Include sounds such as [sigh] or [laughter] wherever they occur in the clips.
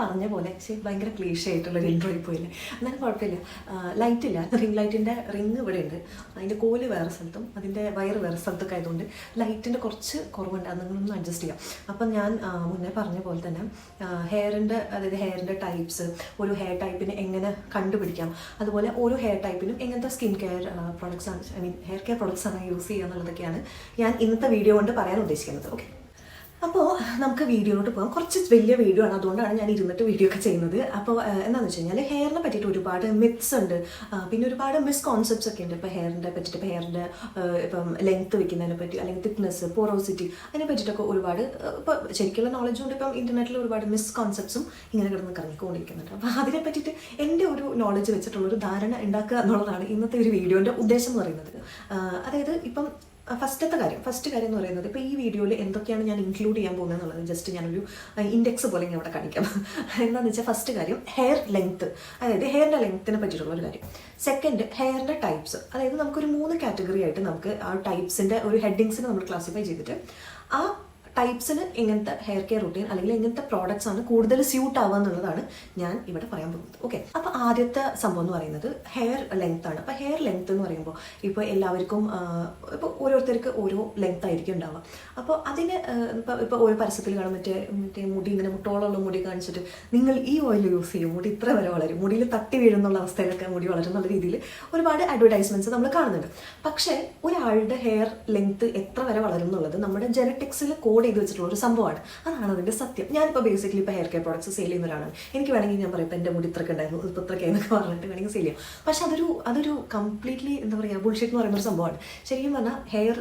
പറഞ്ഞ പോലെ പക്ഷേ ഭയങ്കര ക്ലീഷ് ആയിട്ടുള്ള ഒരു ഇൻട്രോയിൽ പോയില്ലേ എന്നാലും കുഴപ്പമില്ല. ലൈറ്റ് ഇല്ല. റിംഗ് ലൈറ്റിന്റെ റിംഗ് ഇവിടെ ഉണ്ട് അതിന്റെ കോൽ വേറെ സ്ഥലത്തും അതിന്റെ വയറ് വേറെ സ്ഥലത്തൊക്കെ ആയതുകൊണ്ട് ലൈറ്റിന്റെ കുറച്ച് കുറവുണ്ട്. അത് നിങ്ങളൊന്ന് അഡ്ജസ്റ്റ് ചെയ്യാം. അപ്പം ഞാൻ മുന്നേ പറഞ്ഞ പോലെ തന്നെ ഹെയറിന്റെ അതായത് ഹെയറിന്റെ ടൈപ്സ് ഒരു ഹെയർ ടൈപ്പിനെ എങ്ങനെ കണ്ടുപിടിക്കാം? അതുപോലെ ഓരോ ഹെയർ ടൈപ്പിനും എങ്ങനത്തെ സ്കിൻ കെയർ പ്രോഡക്ട്സ് ആണ് I mean hair care products ആണ് യൂസ് ചെയ്യുക എന്നുള്ളതൊക്കെയാണ് ഞാൻ ഇന്നത്തെ വീഡിയോ കൊണ്ട് പറയാൻ ഉദ്ദേശിക്കുന്നത്. ഓക്കെ അപ്പോൾ നമുക്ക് വീഡിയോയിലോട്ട് പോകാം. കുറച്ച് വലിയ വീഡിയോ ആണ്. അതുകൊണ്ടാണ് ഞാൻ ഇരുന്നിട്ട് വീഡിയോ ഒക്കെ ചെയ്യുന്നത്. അപ്പോൾ എന്താണെന്ന് വെച്ച് കഴിഞ്ഞാൽ ഹെയറിനെ പറ്റിയിട്ട് ഒരുപാട് മിത്സ് ഉണ്ട്. പിന്നെ ഒരുപാട് മിസ് കോൺസെപ്റ്റ്സ് ഒക്കെ ഉണ്ട്. ഇപ്പോൾ ഹെയറിനെ പറ്റിയിട്ട് ഇപ്പോൾ ഹെയറിന്റെ ഇപ്പം ലെങ്ത് വെക്കുന്നതിനെ പറ്റി അല്ലെങ്കിൽ തിക്നെസ് പോറോസിറ്റി അതിനെ പറ്റിയിട്ടൊക്കെ ഒരുപാട് ഇപ്പോൾ ശരിക്കുള്ള നോളജ് കൊണ്ട് ഇപ്പം ഇന്റർനെറ്റിൽ ഒരുപാട് മിസ് കോൺസെപ്റ്റ്സും ഇങ്ങനെ കിടന്ന് കറങ്ങിക്കൊണ്ടിരിക്കുന്നുണ്ട്. അപ്പോൾ അതിനെ പറ്റിയിട്ട് എന്റെ ഒരു നോളജ് വെച്ചിട്ടുള്ള ഒരു ധാരണ ഉണ്ടാക്കുക എന്നുള്ളതാണ് ഇന്നത്തെ ഒരു വീഡിയോന്റെ ഉദ്ദേശം എന്ന് പറയുന്നത്. അതായത് ഇപ്പം ഫസ്റ്റത്തെ കാര്യം ഫസ്റ്റ് കാര്യം എന്ന് പറയുന്നത് ഇപ്പോൾ ഈ വീഡിയോയിൽ എന്തൊക്കെയാണ് ഞാൻ ഇൻക്ലൂഡ് ചെയ്യാൻ പോകുന്നത് എന്നുള്ളത് ജസ്റ്റ് ഞാനൊരു ഇൻഡെക്സ് പോലെ ഇങ്ങനെ ഇവിടെ കാണിക്കാം. [laughs] എന്താണെന്ന് വെച്ചാൽ ഫസ്റ്റ് കാര്യം ഹെയർ ലെങ്ത് അതായത് ഹെയറിന്റെ ലെങ്ത്തിനെ പറ്റിയിട്ടുള്ള ഒരു കാര്യം. സെക്കൻഡ് ഹെയറിന്റെ ടൈപ്സ് അതായത് നമുക്കൊരു മൂന്ന് കാറ്റഗറി ആയിട്ട് നമുക്ക് ആ ടൈപ്സിന്റെ ഒരു ഹെഡിങ്സിനെ നമ്മൾ ക്ലാസിഫൈ ചെയ്തിട്ട് ആ ടൈപ്സിന് എങ്ങനത്തെ ഹെയർ കെയർ റുട്ടീൻ അല്ലെങ്കിൽ എങ്ങനത്തെ പ്രോഡക്ട്സ് ആണ് കൂടുതൽ സ്യൂട്ട് ആവുക എന്നുള്ളതാണ് ഞാൻ ഇവിടെ പറയാൻ പോകുന്നത്. ഓക്കെ അപ്പോൾ ആദ്യത്തെ സംഭവം എന്ന് പറയുന്നത് ഹെയർ ലെങ്ത് ആണ്. അപ്പോൾ ഹെയർ ലെങ്ത് എന്ന് പറയുമ്പോൾ ഇപ്പോൾ എല്ലാവർക്കും ഇപ്പോൾ ഓരോരുത്തർക്ക് ഓരോ ലെങ്ത് ആയിരിക്കും ഉണ്ടാവുക. അപ്പോൾ അതിന് ഇപ്പോൾ ഓരോ പരസ്യത്തിൽ കാണാൻ മറ്റേ മറ്റേ മുടി ഇങ്ങനെ മുട്ടോളമുള്ള മുടി കാണിച്ചിട്ട് നിങ്ങൾ ഈ ഓയിൽ യൂസ് ചെയ്യും മുടി ഇത്ര വരെ വളരും മുടിയിൽ തട്ടി വീഴുന്നുള്ള അവസ്ഥയിലൊക്കെ മുടി വളരും എന്നുള്ള രീതിയിൽ ഒരുപാട് അഡ്വർടൈസ്മെന്റ്സ് നമ്മൾ കാണുന്നുണ്ട്. പക്ഷേ ഒരാളുടെ ഹെയർ ലെങ്ത് എത്ര വരെ വളരും എന്നുള്ളത് നമ്മുടെ ജനറ്റിക്സിൽ കോഡ് ചെയ്ത് വെച്ചിട്ടുള്ള ഒരു സംഭവമാണ്. അതാണ് അതിന്റെ സത്യം. ഞാനിപ്പോൾ ബേസിക്കലി ഇപ്പോൾ ഹെയർ കെയർ പ്രോഡക്ട്സ് സെയിൽ ചെയ്യുന്ന ഒരാളാണ്. എനിക്ക് വേണമെങ്കിൽ ഞാൻ പറയും ഇപ്പം എന്റെ മുടി ഇത്രയൊക്കെ ഉണ്ടായിരുന്നു ഇപ്പോൾ ഇത്രയൊക്കെ എന്നൊക്കെ പറഞ്ഞിട്ട് വേണമെങ്കിൽ സെയിൽ ചെയ്യാം. പക്ഷെ അതൊരു അതൊരു കംപ്ലീറ്റ്ലി എന്താ പറയുക ബുൾഷിറ്റ് എന്ന് പറയുന്ന ഒരു സംഭവമാണ്. ശരിക്കും പറഞ്ഞാൽ ഹെയർ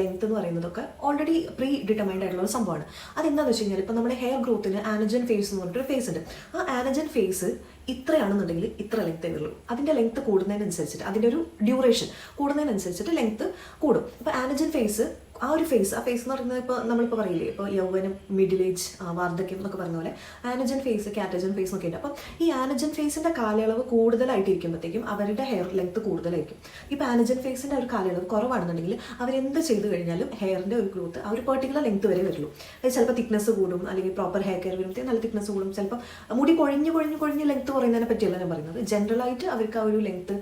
ലെങ്ത് എന്ന് പറയുന്നതൊക്കെ ഓൾറെഡി പ്രീ ഡിറ്റർമൈൻഡ് ആയിട്ടുള്ള ഒരു സംഭവമാണ്. അതെന്താണെന്ന് വെച്ച് കഴിഞ്ഞാൽ ഇപ്പം നമ്മുടെ ഹെയർ ഗ്രോത്തിന് ആനജൻ ഫേസ് എന്ന് പറഞ്ഞിട്ടൊരു ഫേസ് ഉണ്ട്. ആ ആനജൻ ഫേസ് ഇത്രയാണെന്നുണ്ടെങ്കിൽ ഇത്ര ലെങ്ത് ഉള്ളൂ. അതിന്റെ ലെങ്ത് കൂടുന്നതിനനുസരിച്ചിട്ട് അതിന്റെ ഒരു ഡ്യൂറേഷൻ കൂടുന്നതിനനുസരിച്ചിട്ട് ലെങ്ത് കൂടും. ഇപ്പോൾ ആനജൻ ഫേസ് ആ ഒരു ഫേസ് ആ ഫേസ് എന്ന് പറയുന്നത് ഇപ്പോൾ നമ്മളിപ്പോൾ പറയില്ലേ ഇപ്പോൾ യൗവനം മിഡിൽ ഏജ് വാർദ്ധക്യം എന്നൊക്കെ പറഞ്ഞ പോലെ ആനജൻ ഫേസ് കാറ്റജൻ ഫേസ് എന്നൊക്കെ ഉണ്ട്. അപ്പം ഈ ആനജൻ ഫേസിന്റെ കാലയളവ് കൂടുതലായിട്ട് ഇരിക്കുമ്പോഴത്തേക്കും അവരുടെ ഹെയർ ലെങ്ത് കൂടുതലായിരിക്കും. ഇപ്പോൾ ആനജൻ ഫേസിന്റെ ഒരു കാലയളവ് കുറവാണെന്നുണ്ടെങ്കിൽ അവരെന്ത് ചെയ്തു കഴിഞ്ഞാലും ഹെയറിന്റെ ഒരു ഗ്രോത്ത് ആ ഒരു പെർട്ടിക്കുലർ ലെങ്ത് വരെ വരുള്ളൂ. അത് ചിലപ്പോൾ തിക്നെസ് കൂടും അല്ലെങ്കിൽ പ്രോപ്പർ ഹെയർ കെയർ വരുമ്പോഴത്തേക്കും നല്ല തിക്നെസ് കൂടും. ചിലപ്പോൾ മുടി കൊഴിഞ്ഞ് കൊഴിഞ്ഞ് കൊഴിഞ്ഞ് ലെങ്ത് കുറയുന്നതിനെ പറ്റിയല്ല ഞാൻ പറയുന്നത്. ജനറലായിട്ട് അവർക്ക് ആ ഒരു ലെങ്ത്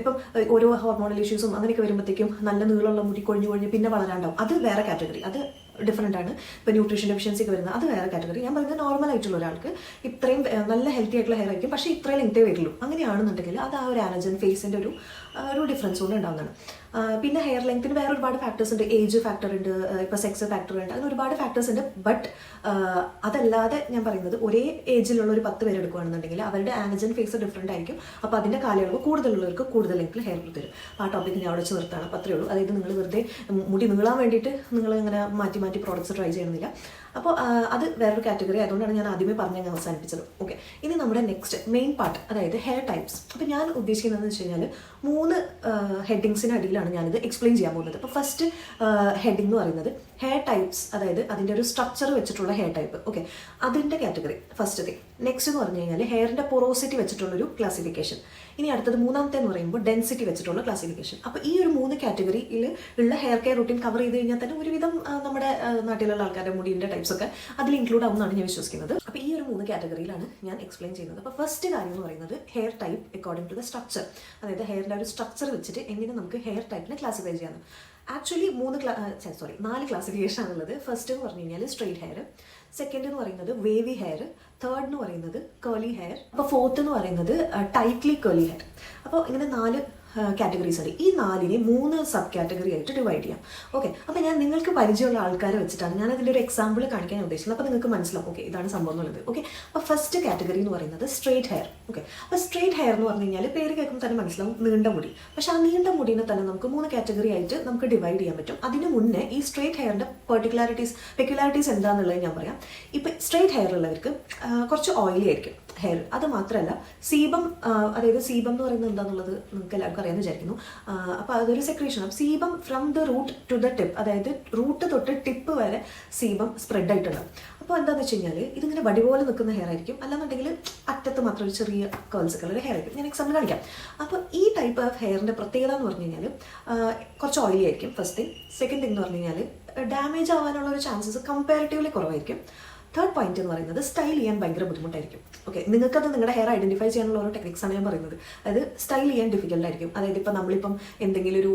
ഇപ്പം ഓരോ ഹോർമോണൽ ഇഷ്യൂസും അങ്ങനെയൊക്കെ വരുമ്പോഴത്തേക്കും നല്ല നീളമുള്ള മുടി കൊഴിഞ്ഞ് കൊഴിഞ്ഞ് പിന്നെ വളരാണ്ടാവും അത് വേറെ കാറ്റഗറി. അത് ഡിഫറെന്റ് ആണ്. ഇപ്പോൾ ന്യൂട്രീഷൻ ഡെഫിഷ്യൻസി ഒക്കെ വരുന്നത് അത് വേറെ കാറ്റഗറി. ഞാൻ പറയുന്നത് നോർമൽ ആയിട്ടുള്ള ഒരാൾക്ക് ഇത്രയും നല്ല ഹെൽത്തി ആയിട്ടുള്ള ഹെയർ ആയിരിക്കും. പക്ഷേ ഇത്രയും ലെങ്തേ വരുള്ളൂ. അങ്ങനെയാണെന്നുണ്ടെങ്കിൽ അത് ആ ഒരു ആലജൻ ഫേസിന്റെ ഒരു ഒരു ഡിഫറൻസ് കൊണ്ട് ഉണ്ടാകുന്നതാണ് പിന്നെ ഹെയർ ലെങ്ത്തിന് വേറെ ഒരുപാട് ഫാക്ടേഴ്സ് ഉണ്ട്. ഏജ് ഫാക്ടർ ഉണ്ട് ഇപ്പോൾ സെക്സ് ഫാക്ടർ ഉണ്ട്. അങ്ങനെ ഒരുപാട് ഫാക്ടേഴ്സ് ഉണ്ട്. ബട്ട് അതല്ലാതെ ഞാൻ പറയുന്നത് ഒരേ ഏജിലുള്ള ഒരു പത്ത് പേര് എടുക്കുകയാണെന്നുണ്ടെങ്കിൽ അവരുടെ ആനജൻ ഫേസ് ഡിഫറെന്റ് ആയിരിക്കും. അപ്പോൾ അതിന്റെ കാലയളവ് കൂടുതലുള്ളവർക്ക് കൂടുതൽ ലെങ്കിൽ ഹെയർ ഗ്രോത്ത് അപ്പോൾ ആ ടോപ്പിക് ഞാൻ അവിടെ ചേർത്താണ് അപ്പോൾ അത്രയേ ഉള്ളൂ. അതായത് നിങ്ങൾ വെറുതെ മുടി നീളാൻ വേണ്ടിയിട്ട് നിങ്ങൾ ഇങ്ങനെ മാറ്റി മാറ്റി പ്രോഡക്റ്റ്സ് ട്രൈ ചെയ്യണമെന്നില്ല അപ്പോൾ അത് വേറൊരു കാറ്റഗറി അതുകൊണ്ടാണ് ഞാൻ ആദ്യമേ പറഞ്ഞ് ഞാൻ അവസാനിപ്പിച്ചത്. ഓക്കെ ഇനി നമ്മുടെ നെക്സ്റ്റ് മെയിൻ പാർട്ട് അതായത് ഹെയർ ടൈപ്സ് അപ്പോൾ ഞാൻ ഉദ്ദേശിക്കുന്നതെന്ന് വെച്ച് കഴിഞ്ഞാൽ മൂന്ന് ഹെഡിങ്സിന് അടിയിലാണ് ഞാനിത് എക്സ്പ്ലെയിൻ ചെയ്യാൻ പോകുന്നത്. അപ്പോൾ ഫസ്റ്റ് ഹെഡിങ് എന്ന് പറയുന്നത് ഹെയർ ടൈപ്സ് അതായത് അതിന്റെ ഒരു സ്ട്രക്ചർ വെച്ചിട്ടുള്ള ഹെയർ ടൈപ്പ് ഓക്കെ അതിന്റെ കാറ്റഗറി ഫസ്റ്റ് തിങ് നെക്സ്റ്റ് എന്ന് പറഞ്ഞു കഴിഞ്ഞാൽ ഹെയറിന്റെ പൊറോസിറ്റി വെച്ചിട്ടുള്ളൊരു ക്ലാസിഫിക്കേഷൻ ഇനി അടുത്തത് മൂന്നാമത്തെ എന്ന് പറയുമ്പോൾ ഡെൻസിറ്റി വെച്ചിട്ടുള്ള ക്ലാസിഫിക്കേഷൻ അപ്പോൾ ഈ ഒരു മൂന്ന് കാറ്റഗറിയിൽ ഉള്ള ഹെയർ കെയർ റൂട്ടീൻ കവർ ചെയ്ത് കഴിഞ്ഞാൽ തന്നെ ഒരുവിധം നമ്മുടെ നാട്ടിലുള്ള ആൾക്കാരുടെ മുടിയുടെ ടൈപ്സ് ഒക്കെ അതിൽ ഇൻക്ലൂഡ് ആവുമെന്നാണ് ഞാൻ വിശ്വസിക്കുന്നത്. അപ്പോൾ ഈ ഒരു മൂന്ന് കാറ്റഗറിയിലാണ് ഞാൻ എക്സ്പ്ലെയിൻ ചെയ്യുന്നത്. അപ്പോൾ ഫസ്റ്റ് കാര്യം എന്ന് പറയുന്നത് hair type according to the structure അതായത് ഹെയറിന്റെ ഒരു സ്ട്രക്ചർ വെച്ചിട്ട് എങ്ങനെ നമുക്ക് ഹെയർ ടൈപ്പിനെ ക്ലാസിഫൈ ചെയ്യാം ആക്ച്വലി മൂന്ന് ക്ലാ സോറി നാല് ക്ലാസിഫിക്കേഷൻ ആണുള്ളത്. ഫസ്റ്റ് എന്ന് പറഞ്ഞു കഴിഞ്ഞാൽ സ്ട്രെയിറ്റ് ഹെയർ സെക്കൻഡ് എന്ന് പറയുന്നത് വേവി ഹെയർ തേർഡ് എന്ന് പറയുന്നത് കേളി ഹെയർ അപ്പോൾ ഫോർത്ത് എന്ന് പറയുന്നത് ടൈറ്റ്ലി കേളി ഹെയർ അപ്പോൾ ഇങ്ങനെ നാല് കാറ്റഗറീസ് ഉണ്ട് ഈ നാലിനെ മൂന്ന് സബ് കാറ്റഗറി ആയിട്ട് ഡിവൈഡ് ചെയ്യാം. ഓക്കെ അപ്പോൾ ഞാൻ നിങ്ങൾക്ക് പരിചയമുള്ള ആൾക്കാരെ വെച്ചിട്ടാണ് ഞാൻ അതിന്റെ ഒരു എക്സാമ്പിൾ കാണിക്കാൻ ഉദ്ദേശിക്കുന്നത് അപ്പോൾ നിങ്ങൾക്ക് മനസ്സിലാവും. ഓക്കെ ഇതാണ് സംഭവം എന്നുള്ളത്. ഓക്കെ അപ്പോൾ ഫസ്റ്റ് കാറ്റഗറി എന്ന് പറയുന്നത് സ്ട്രെയിറ്റ് ഹെയർ ഓക്കെ അപ്പോൾ സ്ട്രെയിറ്റ് ഹെയർ എന്ന് പറഞ്ഞു കഴിഞ്ഞാൽ പേര് കേൾക്കുമ്പോൾ തന്നെ മനസ്സിലാവും നീണ്ട മുടി. പക്ഷേ ആ നീണ്ട മുടിനെ തന്നെ നമുക്ക് മൂന്ന് കാറ്റഗറി ആയിട്ട് നമുക്ക് ഡിവൈഡ് ചെയ്യാൻ പറ്റും. അതിന് മുന്നേ ഈ സ്ട്രെയിറ്റ് ഹെയറിന്റെ പെർട്ടിക്കുലാരിറ്റീസ് പെക്യുലാരിറ്റീസ് എന്താണെന്നുള്ളത് ഞാൻ പറയാം. ഇപ്പോൾ സ്ട്രെയിറ്റ് ഹെയർ ഉള്ളവർക്ക് കുറച്ച് ഓയിലി ആയിരിക്കും. ഹെയർ അത് മാത്രമല്ല സീബം അതായത് സീബം എന്ന് പറയുന്നത് എന്താണെന്നുള്ളത് നിങ്ങൾക്ക് എല്ലാവർക്കും അറിയാമെന്ന് വിചാരിക്കുന്നു. അപ്പോൾ അതൊരു സെക്രീഷൻ ആണ് sebum from the root to the tip അതായത് റൂട്ട് തൊട്ട് ടിപ്പ് വരെ സീബം സ്പ്രെഡ് ആയിട്ടുണ്ടാവും അപ്പോൾ എന്താണെന്ന് വെച്ച് കഴിഞ്ഞാൽ ഇതിങ്ങനെ വടി പോലെ നിൽക്കുന്ന ഹെയർ ആയിരിക്കും. അല്ലാന്നുണ്ടെങ്കിൽ അറ്റത്ത് മാത്രം ഒരു ചെറിയ കേൾസുകൾ ഒരു ഹെയർ ആയിരിക്കും. ഞാൻ എക്സാമ്പിൾ കാണിക്കാം. അപ്പോൾ ഈ ടൈപ്പ് ഓഫ് ഹെയറിന്റെ പ്രത്യേകത എന്ന് പറഞ്ഞു കഴിഞ്ഞാൽ കുറച്ച് ഓയിലി ആയിരിക്കും ഫസ്റ്റ് തിങ് സെക്കൻഡ് തിങ് എന്ന് പറഞ്ഞു കഴിഞ്ഞാൽ ഡാമേജ് ആവാനുള്ള ഒരു ചാൻസസ് കമ്പാരിറ്റീവ്ലി കുറവായിരിക്കും. തേർഡ് പോയിന്റ് എന്ന് പറയുന്നത് സ്റ്റൈൽ ചെയ്യാൻ ഭയങ്കര ബുദ്ധിമുട്ടായിരിക്കും. ഓക്കെ നിങ്ങൾക്കത് നിങ്ങളുടെ ഹെയർ ഐഡന്റിഫൈ ചെയ്യാനുള്ള ഓരോ ടെക്നിക്സ് ആണ് ഞാൻ പറയുന്നത്. അതായത് സ്റ്റൈൽ ചെയ്യാൻ ഡിഫിക്കൽട്ട് ആയിരിക്കും. അതായത് ഇപ്പം നമ്മളിപ്പം എന്തെങ്കിലും ഒരു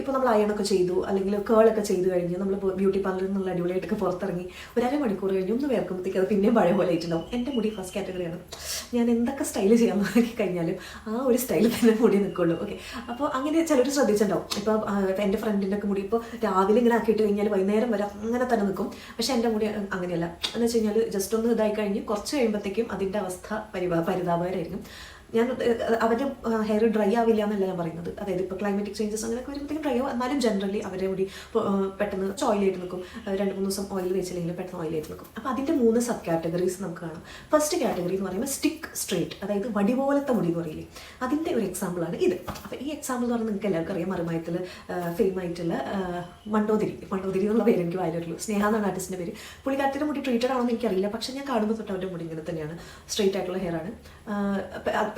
ഇപ്പോൾ നമ്മൾ അയണൊക്കെ ചെയ്തു അല്ലെങ്കിൽ കേളൊക്കെ ചെയ്തു കഴിഞ്ഞ് നമ്മൾ ബ്യൂട്ടി പാർലറിൽ നിന്നുള്ള അടിപൊളിയായിട്ടൊക്കെ പുറത്തിറങ്ങി ഒരു അര മണിക്കൂർ കഴിഞ്ഞ് ഒന്ന് വേർക്കുമ്പോഴത്തേക്ക് അത് പിന്നെയും പഴയ പോലെ ആയിട്ടുണ്ടാവും എന്റെ മുടി ഫസ്റ്റ് കാറ്റഗറിയാണ് ഞാൻ എന്തൊക്കെ സ്റ്റൈൽ ചെയ്യാൻ നോക്കി കഴിഞ്ഞാലും ആ ഒരു സ്റ്റൈൽ തന്നെ മുടി നിൽക്കുള്ളൂ. ഓക്കെ അപ്പോൾ അങ്ങനെ ചിലർ ശ്രദ്ധിച്ചിട്ടുണ്ടാവും. ഇപ്പോൾ എന്റെ ഫ്രണ്ടിന്റെ ഒക്കെ മുടി ഇപ്പോൾ രാവിലെ ഇങ്ങനെ ആക്കിയിട്ട് കഴിഞ്ഞാൽ വൈകുന്നേരം വരെ അങ്ങനെ തന്നെ നിൽക്കും. പക്ഷേ എന്റെ മുടി അങ്ങനെയല്ല. വെച്ച് കഴിഞ്ഞാൽ ജസ്റ്റ് ഒന്ന് ഇതായി കഴിഞ്ഞ് കുറച്ച് കഴിയുമ്പോഴത്തേക്കും അതിന്റെ അവസ്ഥ പരിതാപകരമായിരിക്കും ഞാൻ അവരുടെ ഹെയർ ഡ്രൈ ആവില്ല എന്നല്ല ഞാൻ പറയുന്നത്. അതായത് ഇപ്പോൾ ക്ലൈമാറ്റിക് ചേഞ്ചസ് അങ്ങനെയൊക്കെ വരുമ്പോഴത്തേക്കും ഡ്രൈ ആവും. എന്നാലും ജനറലി അവരുടെ മുടി പെട്ടെന്ന് ഓയിലായിട്ട് നിൽക്കും. രണ്ട് മൂന്ന് ദിവസം ഓയിൽ വെച്ചില്ലെങ്കിൽ പെട്ടെന്ന് ഓയിലായിട്ട് നിൽക്കും. അപ്പോൾ അതിന്റെ മൂന്ന് സബ് കാറ്റഗറീസ് നമുക്ക് കാണാം. ഫസ്റ്റ് കാറ്റഗറി എന്ന് പറയുമ്പോൾ സ്റ്റിക്ക് സ്ട്രേറ്റ് അതായത് വടി പോലത്തെ മുടി എന്ന് പറയില്ലേ? അതിന്റെ ഒരു എക്സാമ്പിളാണ് ഇത്. അപ്പോൾ ഈ എക്സാമ്പിൾ എന്ന് പറഞ്ഞാൽ നിങ്ങൾക്ക് എല്ലാവർക്കും അറിയാം. മറുമയത്തിൽ ഫെയിം ആയിട്ടുള്ള മണ്ടോതിരി. മണ്ടോതിരി എന്നുള്ള പേര് എനിക്ക് വായിലുള്ളൂ സ്നേഹ എന്നാണ് ആർട്ടിസ്റ്റിന്റെ പേര്. പുള്ളിക്കാരത്തിന്റെ മുടി ട്രീറ്റഡ് ആണോ എന്ന് എനിക്കറിയില്ല. പക്ഷേ ഞാൻ കാണുമ്പോൾ തൊട്ട് അവരുടെ മുടി ഇങ്ങനെ തന്നെയാണ്. സ്ട്രേറ്റ് ആയിട്ടുള്ള ഹെയർ ആണ്.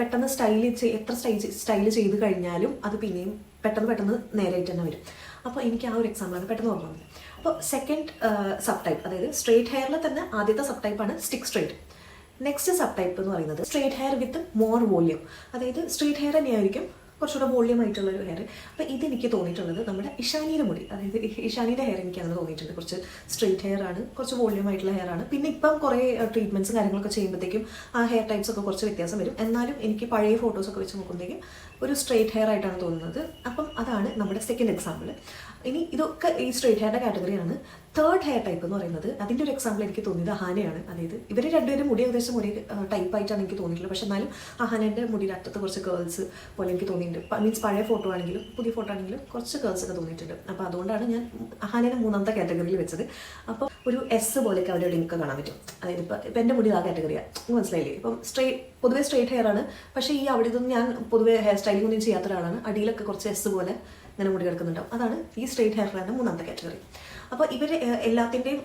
പെട്ടെന്ന് സ്റ്റൈൽ എത്ര സ്റ്റൈൽ സ്റ്റൈൽ ചെയ്ത് കഴിഞ്ഞാലും അത് പിന്നെയും പെട്ടെന്ന് പെട്ടെന്ന് നേരായിട്ട് തന്നെ വരും. അപ്പോൾ എനിക്ക് ആ ഒരു എക്സാമ്പിളാണ് പെട്ടെന്ന് ഓർമ്മ വന്നത്. അപ്പോൾ സെക്കൻഡ് സബ് ടൈപ്പ് അതായത് സ്ട്രേറ്റ് ഹെയറിൽ തന്നെ ആദ്യത്തെ സബ് ടൈപ്പാണ് stick straight next sub type എന്ന് പറയുന്നത് straight hair with more volume അതായത് സ്ട്രേറ്റ് ഹെയർ തന്നെയായിരിക്കും കുറച്ചുകൂടെ വോള്യം ആയിട്ടുള്ള ഒരു ഹെയർ അപ്പോൾ ഇതെനിക്ക് തോന്നിയിട്ടുള്ളത് നമ്മുടെ ഇഷാനിയുടെ മുടി. അതായത് ഇഷാനിയുടെ ഹെയർ എനിക്ക് അങ്ങനെ തോന്നിയിട്ടുണ്ട്. കുറച്ച് സ്ട്രെയിറ്റ് ഹെയർ ആണ് കുറച്ച് വോള്യം ആയിട്ടുള്ള ഹെയർ ആണ്. പിന്നെ ഇപ്പം കുറേ ട്രീറ്റ്മെന്റ്സും കാര്യങ്ങളൊക്കെ ചെയ്യുമ്പോഴത്തേക്കും ആ ഹെയർ ടൈപ്സ് ഒക്കെ കുറച്ച് വ്യത്യാസം വരും. എന്നാലും എനിക്ക് പഴയ ഫോട്ടോസൊക്കെ വെച്ച് നോക്കുമ്പോഴത്തേക്കും ഒരു സ്ട്രെയിറ്റ് ഹെയർ ആയിട്ടാണ് തോന്നുന്നത്. അപ്പം അതാണ് നമ്മുടെ സെക്കൻഡ് എക്സാമ്പിൾ ഇനി ഇതൊക്കെ ഈ സ്ട്രേറ്റ് ഹെയറിന്റെ കാറ്റഗറിയാണ് തേർഡ് ഹെയർ ടൈപ്പ് എന്ന് പറയുന്നത് അതിന്റെ ഒരു എക്സാമ്പിൾ എനിക്ക് തോന്നിയത് അഹാനയാണ്. അതായത് ഇവർ രണ്ടുപേരും മുടി ഏകദേശം ഒരേ ടൈപ്പ് ആയിട്ടാണ് എനിക്ക് തോന്നിയിട്ടുള്ളത്. പക്ഷെ എന്നാലും അഹാനന്റെ മുടിയുടെ അറ്റത്ത് കുറച്ച് ഗേൾസ് പോലെ എനിക്ക് തോന്നിയിട്ടുണ്ട്. മീൻസ് പഴയ ഫോട്ടോ ആണെങ്കിലും പുതിയ ഫോട്ടോ ആണെങ്കിലും കുറച്ച് ഗേൾസ് ഒക്കെ തോന്നിയിട്ടുണ്ട്. അപ്പോൾ അതുകൊണ്ടാണ് ഞാൻ അഹാനയുടെ മൂന്നാമത്തെ കാറ്റഗറിയിൽ വെച്ചത്. അപ്പോൾ ഒരു എസ് പോലെയൊക്കെ അവരുടെ ലിങ്ക് കാണാൻ പറ്റും. അതായത് ഇപ്പോൾ ഇപ്പം എന്റെ മുടി ആ കാറ്റഗറിയാണ് മനസ്സിലായില്ലേ? ഇപ്പം സ്ട്രേറ്റ് പൊതുവേ സ്ട്രേറ്റ് ഹെയർ ആണ്. പക്ഷേ ഈ അവിടെ ഇതൊന്നും ഞാൻ പൊതുവേ ഹെയർ സ്റ്റൈലിംഗ് ഒന്നും ചെയ്യാത്ത ഒരാളാണ് അടിയിലൊക്കെ കുറച്ച് എസ് പോലെ ഇങ്ങനെ മുടി കിടക്കുന്നുണ്ടാവും. അതാണ് ഈ സ്ട്രേറ്റ് ഹെയറിന്റെ മൂന്നാമത്തെ കാറ്റഗറി അപ്പോൾ ഇവർ എല്ലാത്തിന്റെയും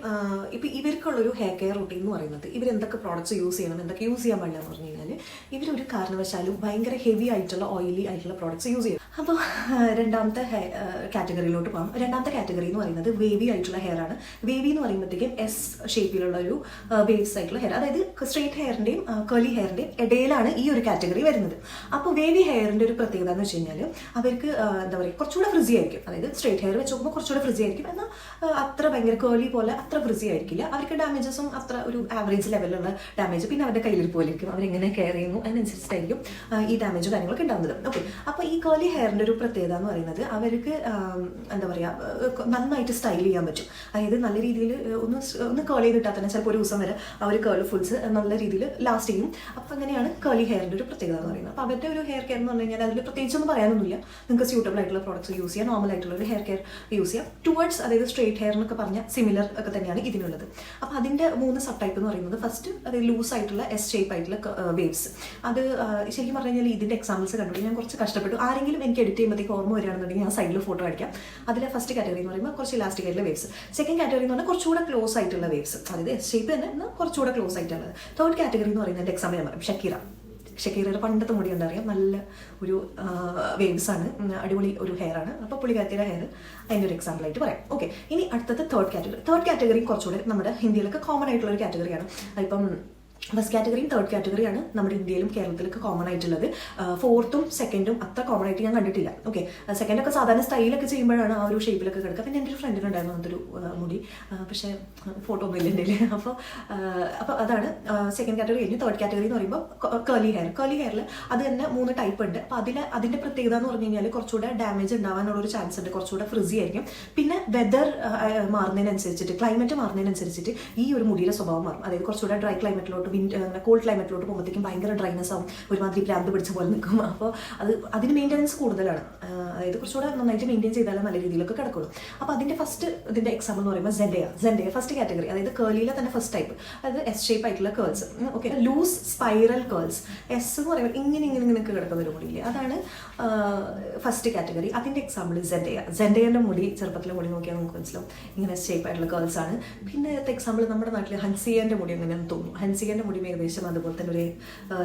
ഇവർക്കുള്ള ഇവർക്കുള്ളൊരു ഹെയർ കെയർ റൂട്ടീൻ എന്ന് പറയുന്നത് ഇവർ എന്തൊക്കെ പ്രോഡക്റ്റ്സ് യൂസ് ചെയ്യണം എന്തൊക്കെ യൂസ് ചെയ്യാൻ പാടില്ല എന്ന് പറഞ്ഞു കഴിഞ്ഞാൽ ഇവരൊരു കാരണവശാലും ഭയങ്കര ഹെവി ആയിട്ടുള്ള ഓയിലി ആയിട്ടുള്ള പ്രോഡക്റ്റ്സ് യൂസ് ചെയ്യും. അപ്പോൾ രണ്ടാമത്തെ കാറ്റഗറിയിലോട്ട് പോകാം രണ്ടാമത്തെ കാറ്റഗറി എന്ന് പറയുന്നത് വേവി ആയിട്ടുള്ള ഹെയർ ആണ്. വേവി എന്ന് പറയുമ്പോഴത്തേക്കും എസ് ഷേപ്പിലുള്ള ഒരു വേവ്സ് ആയിട്ടുള്ള ഹെയർ അതായത് സ്ട്രേറ്റ് ഹെയറിന്റെയും കേളി ഹെയറിന്റെയും ഇടയിലാണ് ഈ ഒരു കാറ്റഗറി വരുന്നത്. അപ്പോൾ വേവി ഹെയറിന്റെ ഒരു പ്രത്യേകത എന്ന് വെച്ച് കഴിഞ്ഞാൽ അവർക്ക് എന്താ പറയുക കുറച്ചുകൂടെ ഫ്രിസി ആയിരിക്കും. അതായത് സ്ട്രേറ്റ് ഹെയർ വെച്ച് നോക്കുമ്പോൾ കുറച്ചുകൂടെ ഫ്രിസി ആയിരിക്കും. എന്നാൽ അത്ര ഭയങ്കര കേളി പോലെ അത്ര ഫ്രിസി ആയിരിക്കില്ല. അവർക്ക് ഡാമേജസും അത്ര ഒരു ആവറേജ് ലെവലിലുള്ള ഡാമേജ് പിന്നെ അവരുടെ കയ്യിൽ പോലെയിരിക്കും അവരെങ്ങനെ കെയർ ചെയ്യുന്നു അതിനനുസരിച്ചിട്ടായിരിക്കും ഈ ഡാമേജ് കാര്യങ്ങളൊക്കെ ഉണ്ടാകുന്നത് ഓക്കെ അപ്പോൾ ഈ കേളി ഹെയറിന്റെ ഒരു പ്രത്യേകത എന്ന് പറയുന്നത് അവർക്ക് എന്താ പറയുക നന്നായിട്ട് സ്റ്റൈൽ ചെയ്യാൻ പറ്റും. അതായത് നല്ല രീതിയിൽ ഒന്ന് ഒന്ന് കേൾ ചെയ്തിട്ടാൽ തന്നെ ചിലപ്പോൾ ഒരു ദിവസം വരെ അവർ ഒരു കേൾ ഫുൾസ് നല്ല രീതിയിൽ ലാസ്റ്റ് ചെയ്യും. അപ്പോൾ അങ്ങനെയാണ് കേളി ഹെയറിന്റെ ഒരു പ്രത്യേകത എന്ന് പറയുന്നത്. അപ്പോൾ അവരുടെ ഒരു ഹെയർ കെയർ എന്ന് പറഞ്ഞു കഴിഞ്ഞാൽ അതിൽ പ്രത്യേകിച്ചൊന്നും പറയാനൊന്നുമില്ല. നിങ്ങൾക്ക് സ്യൂട്ടബിൾ ആയിട്ടുള്ള പ്രോഡക്ട്സ് യൂസ് ചെയ്യാം. നോർമൽ ആയിട്ടുള്ള ഒരു ഹെയർ കെയർ യൂസ് ചെയ്യാം. ടുവേർഡ്സ് അതായത് സ്ട്രേറ്റ് ഹെയർ എന്നൊക്കെ പറഞ്ഞ സിമിലർ ഒക്കെ തന്നെയാണ് ഇതിനുള്ളത്. അപ്പോൾ അതിന്റെ മൂന്ന് സബ് ടൈപ്പ് എന്ന് പറയുന്നത് ഫസ്റ്റ് അത് ലൂസ് ആയിട്ടുള്ള എസ് ഷേപ്പ് ആയിട്ടുള്ള വേവ്സ് അത് ശരിക്കും പറഞ്ഞു കഴിഞ്ഞാൽ ഇതിന്റെ എക്സാമ്പിൾസ് കണ്ടുപിടിക്കും ഞാൻ കുറച്ച് കഷ്ടപ്പെട്ടു. ആരെങ്കിലും എനിക്ക് എഡിറ്റ് ചെയ്യുമ്പോഴത്തേക്ക് ഓർമ്മ വരികയാണെന്നുണ്ടെങ്കിൽ ഞാൻ സൈഡിൽ ഫോട്ടോ അടിക്കാം. അതിലെ ഫസ്റ്റ് കാറ്റഗറി എന്ന് പറയുമ്പോൾ കുറച്ച് ഇലാസ്റ്റിക് ആയിട്ടുള്ള വേവ്സ് സെക്കൻഡ് കാറ്റഗറി എന്ന് പറഞ്ഞാൽ കുറച്ചുകൂടെ ക്ലോസ് ആയിട്ടുള്ള വേവ്സ് അതായത് എസ് ഷേപ്പ് തന്നെ കുറച്ചുകൂടെ ക്ലോസ് ആയിട്ടുള്ളത്. തേർഡ് കാറ്റഗറി എന്ന് പറയുന്നത് എന്റെ എക്സാമ്പിൾ ഞാൻ പറയും. ഷക്കീറ. ഷക്കീറയുടെ പണ്ടത്തെ മുടി ഉണ്ടറിയാം? നല്ല ഒരു വേവ്സ് ആണ്. അടിപൊളി ഒരു ഹെയർ ആണ്. അപ്പോൾ പുള്ളിക്കാരത്തിയുടെ ഹെയർ അതിന്റെ ഒരു എക്സാമ്പിൾ ആയിട്ട് പറയാം. ഓക്കെ ഇനി അടുത്തത് തേർഡ് കാറ്റഗറി തേർഡ് കാറ്റഗറി കുറച്ചുകൂടെ നമ്മുടെ ഹിന്ദിയിലൊക്കെ കോമൺ ആയിട്ടുള്ള ഒരു കാറ്റഗറിയാണ് ഇപ്പം ഫസ്റ്റ് കാറ്റഗറിയും തേർഡ് കാറ്റഗറിയാണ് നമ്മുടെ ഇന്ത്യയിലും കേരളത്തിലൊക്കെ കോമൺ ആയിട്ടുള്ളത്. ഫോർത്തും സെക്കൻഡും അത്ര കോമൺ ആയിട്ട് ഞാൻ കണ്ടിട്ടില്ല. ഓക്കെ സെക്കൻഡൊക്കെ സാധാരണ സ്റ്റൈലൊക്കെ ചെയ്യുമ്പോഴാണ് ആ ഒരു ഷേപ്പിലൊക്കെ കിടക്കുക. പിന്നെ എന്റെ ഒരു ഫ്രണ്ടിനുണ്ടായിരുന്നു ഒരു മുടി. പക്ഷേ ഫോട്ടോ ഒന്നും ഇല്ല [laughs] അപ്പോൾ അപ്പോൾ അതാണ് സെക്കൻഡ് കാറ്റഗറി കഴിഞ്ഞ് തേർഡ് കാറ്റഗറി എന്ന് പറയുമ്പോൾ കേർലി ഹെയർ കേർലി ഹെയറിൽ അത് തന്നെ മൂന്ന് ടൈപ്പ് ഉണ്ട്. അപ്പോൾ അതിൽ അതിന്റെ പ്രത്യേകത എന്ന് പറഞ്ഞു കഴിഞ്ഞാൽ കുറച്ചുകൂടെ ഡാമേജ് ഉണ്ടാവാനുള്ള ഒരു ചാൻസ് ഉണ്ട്. കുറച്ചുകൂടെ ഫ്രിസി ആയിരിക്കും. പിന്നെ വെതർ മാറുന്നതിനനുസരിച്ചിട്ട് ക്ലൈമറ്റ് മാറുന്നതിനനുസരിച്ചിട്ട് ഈ ഒരു മുടിയുടെ സ്വഭാവം മാറും. അതായത് കുറച്ചുകൂടെ ഡ്രൈ ക്ലൈമറ്റിലോട്ട് വിൻ കോൾഡ് ക്ലൈമറ്റിലോട്ട് പോകുമ്പോഴത്തേക്കും ഭയങ്കര ഡ്രൈനസ് ആവും. ഒരുമാതിരി പ്രാന്ത് പിടിച്ച പോലെ നിൽക്കും. [laughs] അപ്പോൾ അത് അതിന് മെയിന്റനൻസ് കൂടുതലാണ്. അതായത് കുറച്ചുകൂടെ നന്നായിട്ട് മെയിന്റെയിൻ ചെയ്താലും നല്ല രീതിയിലൊക്കെ കിടക്കുള്ളൂ. അപ്പോൾ അതിന്റെ ഫസ്റ്റ് ഇതിന്റെ എക്സാമ്പിൾ എന്ന് പറയുമ്പോൾ ജെൻഡയ ജെൻഡയ ഫസ്റ്റ് കാറ്റഗറി അതായത് കേളിയിലെ തന്നെ ഫസ്റ്റ് ടൈപ്പ് അതായത് എസ് ഷേപ്പ് ആയിട്ടുള്ള curls okay loose spiral curls S എന്ന് പറയുമ്പോൾ ഇങ്ങനെ ഇങ്ങനെ ഇങ്ങനെ കിടക്കുന്ന ഒരു മുടിയില്ലേ? അതാണ് ഫസ്റ്റ് കാറ്റഗറി അതിന്റെ എക്സാമ്പിൾ ജെൻഡയ സെൻഡയന്റെ മുടി ചെറുപ്പത്തിലെ മുടി നോക്കിയാൽ നമുക്ക് മനസ്സിലാവും. ഇങ്ങനെ എസ് ഷേപ്പ് ആയിട്ടുള്ള കേൾസ് ആണ്. പിന്നെ എക്സാമ്പിൾ നമ്മുടെ നാട്ടിൽ ഹൻസിയന്റെ മുടി എങ്ങനെയാണെന്ന് തോന്നുന്നു. ഹൻസിയന്റെ മുടി ഏകദേശം അതുപോലെ തന്നെ ഒരു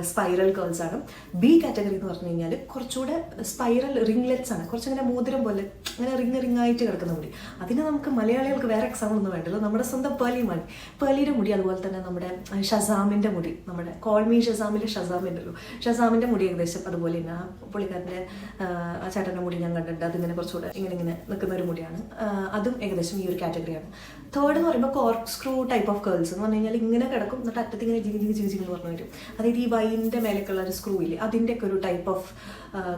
സ്പൈറൽ കേൾസ് ആണ്. ബി കാറ്റഗറി എന്ന് പറഞ്ഞു കഴിഞ്ഞാൽ കുറച്ചുകൂടെ സ്പൈറൽ റിംഗ്ലെറ്റ്സ് ആണ്. കുറച്ചങ്ങനെ മോതിരം പോലെ അങ്ങനെ റിങ് റിങ് ആയിട്ട് കിടക്കുന്ന മുടി. അതിന് നമുക്ക് മലയാളികൾക്ക് വേറെ എക്സാമ്പിൾ ഒന്നും വേണ്ടല്ലോ നമ്മുടെ സ്വന്തം പേലി മണി പേലിയുടെ മുടി അതുപോലെ തന്നെ നമ്മുടെ ഷസാമിന്റെ മുടി. നമ്മുടെ കോൾമി ഷസാമിലെ ഷസാമിന്റെ ഉള്ളൂ ഷസാമിന്റെ മുടി ഏകദേശം അതുപോലെ തന്നെ. ആ പുള്ളിക്കാരന്റെ ആ ചേട്ടന്റെ മുടി ഞാൻ കണ്ടിട്ടുണ്ട്. അതിങ്ങനെ കുറച്ചുകൂടെ ഇങ്ങനെ ഇങ്ങനെ നിൽക്കുന്ന ഒരു മുടിയാണ്. അതും ഏകദേശം ഈ ഒരു കാറ്റഗറിയാണ് തേർഡ് എന്ന് പറയുമ്പോൾ corkscrew type of curls എന്ന് പറഞ്ഞു കഴിഞ്ഞാൽ ഇങ്ങനെ കിടക്കും. എന്നിട്ട് അറ്റത്ത് ഇങ്ങനെ ജിഗി ജിഗി ജിഗി ജിഗി എന്ന് പറഞ്ഞു വരും. അതായത് ഈ വൈന്റെ മേലേക്കുള്ള ഒരു സ്ക്രൂ ഇല്ലേ അതിന്റെ ഒക്കെ ഒരു ടൈപ്പ് ഓഫ്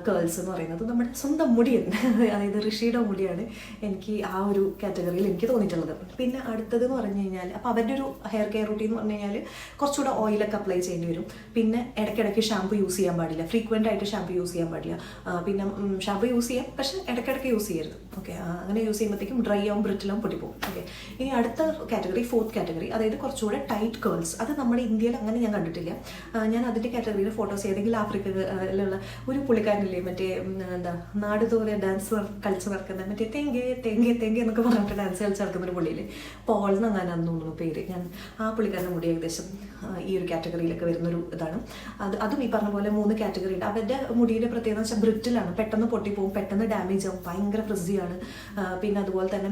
കേൾസ് എന്ന് പറയുന്നത്. നമ്മുടെ സ്വന്തം മുടിയാണ്. [laughs] അതായത് ഋഷിയുടെ മുടിയാണ് എനിക്ക് ആ ഒരു കാറ്റഗറിയിൽ എനിക്ക് തോന്നിയിട്ടുള്ളത്. പിന്നെ അടുത്തത് എന്ന് പറഞ്ഞു കഴിഞ്ഞാൽ അപ്പോൾ അവരുടെ ഒരു ഹെയർ കെയർ റൂട്ടീൻ എന്ന് പറഞ്ഞു കഴിഞ്ഞാൽ കുറച്ചുകൂടെ ഓയിലൊക്കെ അപ്ലൈ ചെയ്യേണ്ടി വരും. പിന്നെ ഇടയ്ക്കിടയ്ക്ക് ഷാമ്പു യൂസ് ചെയ്യാൻ പാടില്ല. ഫ്രീക്വന്റ് ആയിട്ട് ഷാമ്പു യൂസ് ചെയ്യാൻ പാടില്ല. പിന്നെ ഷാമ്പു യൂസ് ചെയ്യാം പക്ഷെ ഇടയ്ക്കിടയ്ക്ക് യൂസ് ചെയ്യരുത്. ഓക്കെ അങ്ങനെ യൂസ് ചെയ്യുമ്പോഴത്തേക്കും ഡ്രൈ ആവും ബ്രിറ്റിലാവും പൊട്ടിപ്പോകും ഓക്കെ ഇനി അടുത്ത കാറ്റഗറി ഫോർത്ത് കാറ്റഗറി അതായത് കുറച്ചുകൂടെ ടൈറ്റ് കേൾസ് അത് നമ്മുടെ ഇന്ത്യയിൽ അങ്ങനെ ഞാൻ കണ്ടിട്ടില്ല. ഞാൻ അതിന്റെ കാറ്റഗറിയിൽ ഫോട്ടോസ് ഏതെങ്കിലും ആഫ്രിക്കയിലുള്ള ഒരു പുള്ളിക്കാരനില്ലേ മറ്റേ എന്താ നാട് തോലെ ഡാൻസ് കളിച്ച് നടക്കുന്ന മറ്റേ തെങ്കെ തെങ്കെ തെങ്കെ എന്നൊക്കെ പറഞ്ഞിട്ട് ഡാൻസ് കളിച്ച് നടക്കുന്ന ഒരു പുള്ളിയില്ലേ പോൾ എന്നങ്ങാനാന്ന് തോന്നുന്നു പേര്. ഞാൻ ആ പുള്ളിക്കാരന്റെ മുടി ഏകദേശം ഈ ഒരു കാറ്റഗറിയിലൊക്കെ വരുന്നൊരു ഇതാണ്. അത് അതും ഈ പറഞ്ഞ പോലെ മൂന്ന് കാറ്റഗറി ഉണ്ട്. അവരുടെ മുടിയുടെ പ്രത്യേകത വെച്ചാൽ ബ്രിറ്റിലാണ് പെട്ടെന്ന് പൊട്ടിപ്പോവും പെട്ടെന്ന് ഡാമേജ് ആവും ഭയങ്കര ഫ്രിസിയാണ് പിന്നെ അതുപോലെ തന്നെ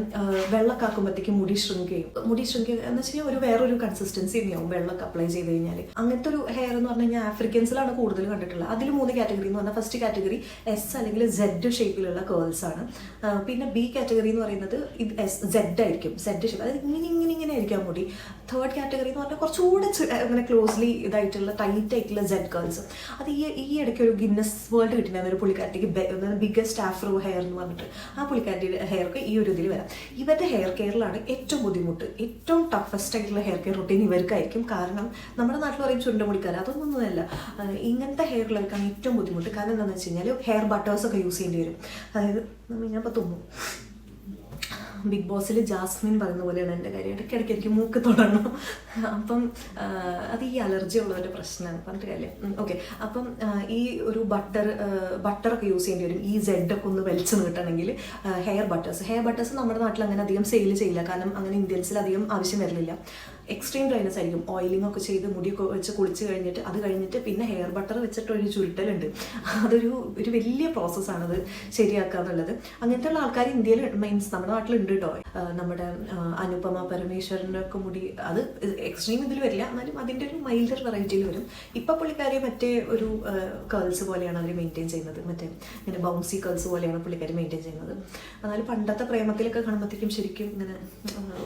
വെള്ളക്കാക്കുമ്പോഴത്തേക്ക് മുടി ഷ്രിങ്ക് മുടി ഷ്രിങ്ക് എന്ന് വെച്ചാൽ ഒരു വേറൊരു കൺസിസ്റ്റൻസി തന്നെയാവും വെള്ളമൊക്കെ അപ്ലൈ ചെയ്ത് കഴിഞ്ഞാൽ അങ്ങനത്തെ ഒരു ഹെയർ എന്ന് പറഞ്ഞു കഴിഞ്ഞാൽ ആഫ്രിക്കൻസിലാണ് കൂടുതൽ കണ്ടിട്ടുള്ളത്. അതിൽ മൂന്ന് കാറ്റഗറി എന്ന് പറഞ്ഞാൽ ഫസ്റ്റ് കാറ്റഗറി എസ് അല്ലെങ്കിൽ സെഡ് ഷേപ്പിലുള്ള കേൾസ് ആണ്. പിന്നെ ബി കാറ്റഗറി എന്ന് പറയുന്നത് ഇത് എസ് സെഡ് ആയിരിക്കും. സെഡ് ഷേപ്പ് അതായത് ഇങ്ങനെ ഇങ്ങനെ ഇങ്ങനെ ആയിരിക്കാം മുടി. തേർഡ് കാറ്റഗറി എന്ന് പറഞ്ഞാൽ കുറച്ചുകൂടെ അങ്ങനെ ക്ലോസ്ലി ഇതായിട്ടുള്ള ടൈറ്റ് ആയിട്ടുള്ള സെഡ് കേൾസ് അത് ഈ ഈ ഇടയ്ക്ക് ഒരു ഗിന്നസ് വേൾഡ് കിട്ടുന്ന ഒരു പുള്ളിക്കാരത്തേക്ക് ബിഗ്ഗസ്റ്റ് ആഫ്രോ ഹെയർ എന്ന് പറഞ്ഞിട്ട്. ആ പുള്ളിക്കാരുടെ ഹെയർക്ക് ഈ ഒരു ഇതിൽ വരാം. ഇവരുടെ ഹെയർ കെയറിലാണ് ഏറ്റവും ബുദ്ധിമുട്ട്. ഏറ്റവും ടഫസ്റ്റ് ആയിട്ടുള്ള ഹെയർ കെയർ റൊട്ടീൻ ഇവർക്കായിരിക്കും. കാരണം നമ്മുടെ നാട്ടിൽ പറയും അതൊന്നൊന്നുമല്ല ആ, ഇങ്ങനത്തെ ഹെയറിലേക്കാണ് ഏറ്റവും ബുദ്ധിമുട്ട്. കാരണം എന്താണെന്ന് വെച്ച് കഴിഞ്ഞാൽ ഹെയർ ബട്ടേഴ്സ് ഒക്കെ യൂസ് ചെയ്യേണ്ടി വരും. അതായത് ഞാൻ ഇപ്പോൾ തുമ്മും. ബിഗ് ബോസിൽ ജാസ്മിൻ പറയുന്ന പോലെയാണ് എന്റെ കാര്യം. ഇടയ്ക്കിടയ്ക്ക് എനിക്ക് മൂക്ക് തുടങ്ങണം അപ്പം അത് ഈ അലർജി ഉള്ളവരുടെ പ്രശ്നമാണ്. പറഞ്ഞിട്ട് കാര്യം ഓക്കെ. അപ്പം ഈ ഒരു ബട്ടർ ബട്ടറൊക്കെ യൂസ് ചെയ്യേണ്ടി വരും. ഈ ഒക്കെ ഒന്ന് വലിച്ചു നീട്ടണമെങ്കിൽ ഹെയർ ബട്ടേഴ്സ്. ഹെയർ ബട്ടേഴ്സ് നമ്മുടെ നാട്ടിൽ അങ്ങനെ അധികം സെയിൽ ചെയ്യില്ല. കാരണം അങ്ങനെ ഇന്ത്യൻസിൽ അധികം ആവശ്യം വരില്ല എക്സ്ട്രീം ഡ്രൈനസ് ആയിരിക്കും. ഓയിലിംഗ് ഒക്കെ ചെയ്ത് മുടിയൊക്കെ വെച്ച് കുളിച്ച് കഴിഞ്ഞിട്ട് അത് കഴിഞ്ഞിട്ട് പിന്നെ ഹെയർ ബട്ടർ വെച്ചിട്ട് ഒരു ചുരുട്ടലുണ്ട്. അതൊരു ഒരു വലിയ പ്രോസസ്സാണ് അത് ശരിയാക്കുക എന്നുള്ളത് അങ്ങനത്തെ ഉള്ള ആൾക്കാർ ഇന്ത്യയിൽ മീൻസ് നമ്മുടെ നാട്ടിലുണ്ട്. കേട്ടോ നമ്മുടെ അനുപമ പരമേശ്വരന്റെ ഒക്കെ മുടി അത് എക്സ്ട്രീം ഇതിൽ വരില്ല. എന്നാലും അതിന്റെ ഒരു മൈൽഡർ വെറൈറ്റിയിൽ വരും. ഇപ്പം പുള്ളിക്കാരി മറ്റേ ഒരു കേൾസ് പോലെയാണ് അവർ മെയിന്റെയിൻ ചെയ്യുന്നത്. മറ്റേ ഇങ്ങനെ ബൗൺസി കേൾസ് പോലെയാണ് പുള്ളിക്കാരി മെയിന്റെയിൻ ചെയ്യുന്നത്. എന്നാലും പണ്ടത്തെ പ്രേമത്തിലൊക്കെ കാണുമ്പോഴത്തേക്കും ശരിക്കും ഇങ്ങനെ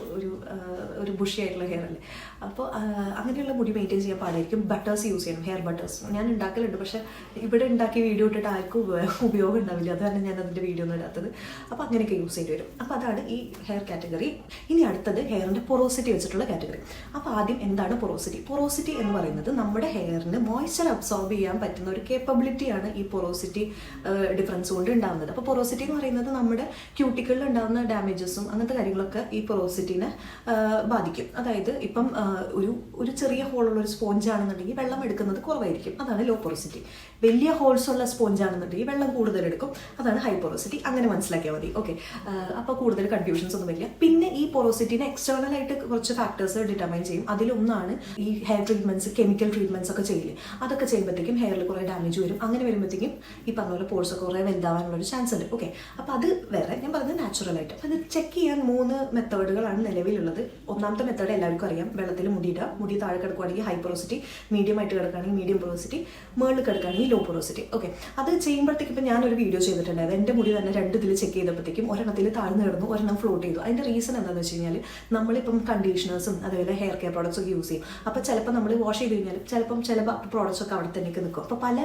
ഒരു ഒരു ബുഷി ആയിട്ടുള്ള ഹെയർ അല്ലേ? അപ്പോൾ അങ്ങനെയുള്ള മുടി മെയിന്റെയിൻ ചെയ്യാൻ പാടായിരിക്കും. ബട്ടേഴ്സ് യൂസ് ചെയ്യണം ഹെയർ ബട്ടേഴ്സ് ഞാൻ ഉണ്ടാക്കലുണ്ട് പക്ഷെ ഇവിടെ ഉണ്ടാക്കി വീഡിയോ ഇട്ടിട്ട് ആർക്കും ഉപ- ഉപയോഗം ഉണ്ടാവില്ല. അതാണ് ഞാൻ അതിന്റെ വീഡിയോ ഒന്നും ഇടാത്തത്. അപ്പോൾ അങ്ങനെയൊക്കെ യൂസ് ചെയ്ത് വരും. അപ്പോൾ അതാണ് ഈ ഹെയർ കാറ്റഗറി ഇനി അടുത്തത് ഹെയറിന്റെ പൊറോസിറ്റി വെച്ചിട്ടുള്ള കാറ്റഗറി അപ്പോൾ ആദ്യം എന്താണ് പൊറോസിറ്റി പൊറോസിറ്റി എന്ന് പറയുന്നത് നമ്മുടെ ഹെയറിന് മോയ്സ്ചർ അബ്സോർബ് ചെയ്യാൻ പറ്റുന്ന ഒരു കേപ്പബിലിറ്റിയാണ് ഈ പൊറോസിറ്റി ഡിഫറൻസ് കൊണ്ട് ഉണ്ടാകുന്നത് അപ്പോൾ പൊറോസിറ്റി എന്ന് പറയുന്നത് നമ്മുടെ ക്യൂട്ടിക്കളിൽ ഉണ്ടാകുന്ന ഡാമേജസും അങ്ങനത്തെ കാര്യങ്ങളൊക്കെ ഈ പൊറോസിറ്റിനെ ബാധിക്കും. അതായത് ഇപ്പം ഒരു ഒരു ചെറിയ ഹോളുള്ള ഒരു സ്പോഞ്ച് ആണെന്നുണ്ടെങ്കിൽ വെള്ളം എടുക്കുന്നത് കുറവായിരിക്കും. അതാണ് ലോ പൊറോസിറ്റി വലിയ ഹോൾസ് ഉള്ള സ്പോഞ്ച് ആണെന്നുണ്ടെങ്കിൽ വെള്ളം കൂടുതൽ എടുക്കും. അതാണ് ഹൈ പൊറോസിറ്റി അങ്ങനെ മനസ്സിലാക്കിയാൽ മതി. ഓക്കെ അപ്പോൾ കൂടുതൽ കൺഫ്യൂഷൻസ് ഒന്നും വരില്ല. പിന്നെ ഈ പൊറോസിറ്റിനെ എക്സ്റ്റേണൽ ആയിട്ട് കുറച്ച് ഫാക്ടേഴ്സ് ഡിറ്റർമൈൻ ചെയ്യും. അതിലൊന്നാണ് ഈ ഹെയർ ട്രീറ്റ്മെന്റ്സ് കെമിക്കൽ ട്രീറ്റ്മെന്റ്സ് ഒക്കെ ചെയ്യില്ലേ അതൊക്കെ ചെയ്യുമ്പോഴത്തേക്കും ഹെയറിൽ കുറേ ഡാമേജ് വരും. അങ്ങനെ വരുമ്പോഴത്തേക്കും ഈ പറഞ്ഞ പോലെ പോഴ്സ് ഒക്കെ കുറേ വലുതാവാനുള്ള ഒരു ചാൻസ് ഉണ്ട്. ഓക്കെ അപ്പോൾ അത് വേറെ ഞാൻ പറഞ്ഞത് നാച്ചുറൽ ആയിട്ട്. ഇത് ചെക്ക് ചെയ്യാൻ മൂന്ന് മെത്തേഡുകളാണ് നിലവിലുള്ളത്. ഒന്നാമത്തെ മെത്തേഡ് എല്ലാവർക്കും അറിയാം. വെള്ളത്തിൽ മുടിയിടുക. മുടി താഴെ കിടക്കുകയാണെങ്കിൽ ഹൈ പൊറോസിറ്റി മീഡിയം ആയിട്ട് കിടക്കുകയാണെങ്കിൽ മീഡിയം പൊറോസിറ്റി മേളിൽ കിടക്കുകയാണെങ്കിൽ ലോ പൊറോസിറ്റി ഓക്കെ അത് ചെയ്യുമ്പോഴത്തേക്കും ഇപ്പം ഞാനൊരു വീഡിയോ ചെയ്തിട്ടുണ്ടായത് എന്റെ മുടി തന്നെ രണ്ട് ഇതിൽ ചെക്ക് ചെയ്തപ്പോഴത്തേക്കും ഒരെണ്ണത്തിൽ താഴ്ന്നു കിടന്നു ഒരെണ്ണം ഫ്ലോട്ട് ചെയ്തു. അതിന്റെ റീസൺ എന്താണെന്ന് വെച്ച് കഴിഞ്ഞാൽ നമ്മളിപ്പം കണ്ടീഷണേഴ്സും അതുപോലെ ഹെയർ കെയർ പ്രോഡക്ട്സ് ഒക്കെ യൂസ് ചെയ്യും. അപ്പോൾ ചിലപ്പോൾ നമ്മൾ വാഷ് ചെയ്ത് കഴിഞ്ഞാൽ ചിലപ്പം ചില പ്രോഡക്ട്സ് ഒക്കെ അവിടെ തന്നെയൊക്കെ നിൽക്കും അപ്പോൾ പല